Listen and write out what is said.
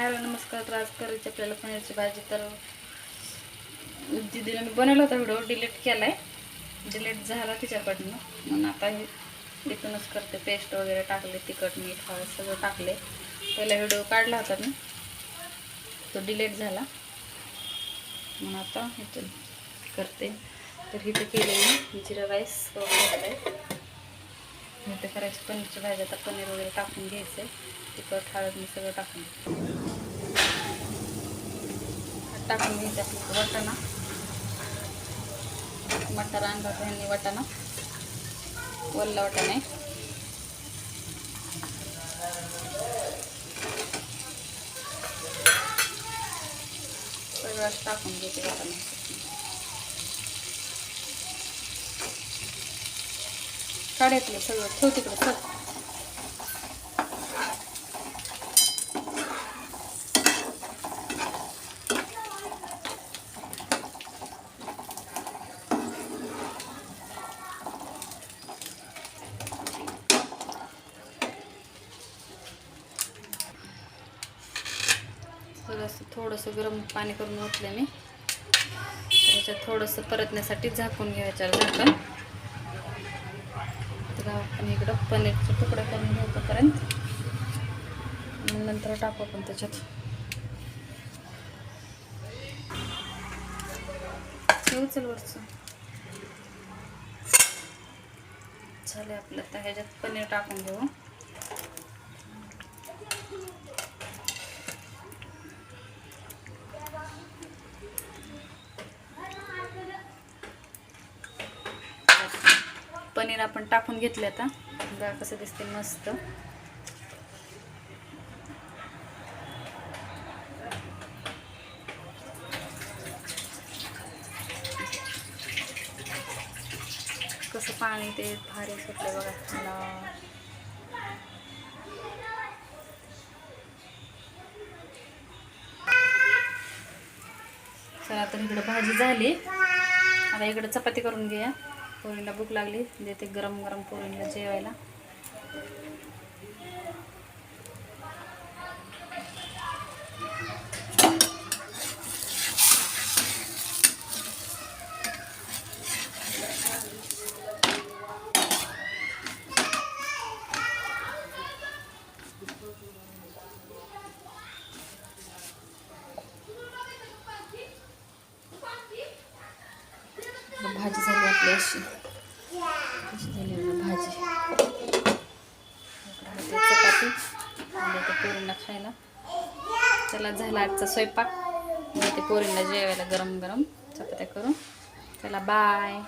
Hello नमस्कार. तर आज करायची आपल्याला पनीरची भाजी. तर दिदीला मी बनवला होता व्हिडिओ डिलीट केला आहे डिलीट झाला तिच्याकडनं. म्हणून आता हे इथूनच करते. पेस्ट वगैरे टाकले तिखट मीठ हळद सगळं टाकले. पहिला व्हिडिओ काढला होता मी. तो डिलीट झाला. म्हणून आता इथून करते. तर इथे केलेली जिरा राईस वगैरे आहे इथे करायची पनीरची भाजी. आता पनीर वगैरे टाकून घ्यायचं आहे तिखट हळद मी सगळं टाकून टाकून घ्यायचं आपलं वाटाणा. मटार आणला होता ह्यांनी वाटाणा. वल्ला वाटाणा. आहे सगळं टाकून घेते वाटाणा. काढ्यातलं सगळं. ठेव तिकडे सर थोडंसं थोडंसं गरम पाणी करून ओतलं मी. त्याच्यात थोडंसं परतण्यासाठी झाकून घ्यायच्या झाकण. तर आपण इकडं पनीरचा तुकडे करून घेऊ तोपर्यंत. नंतर टाकू आपण त्याच्यात. ठेवू चल वरचं. झाले आपलं. तर ह्याच्यात पनीर टाकून घेऊ. पनीर आपण टाकून घेतलं आता. बघा कसं दिसते मस्त. कसं पाणी ते भारी सुटलं बघा. चला तर इकडं भाजी झाली. आता इकडं चपाती करून घेऊया. पोरीला भूक लागली. देते गरम गरम पोरीला जेवायला. भाजी झाली. आपली अशी भाजी चपाती आणि ते पोरींना खायला चला झाला आजचा स्वयंपाक. ते पोरींना जेवायला गरम गरम चपात्या करून. चला बाय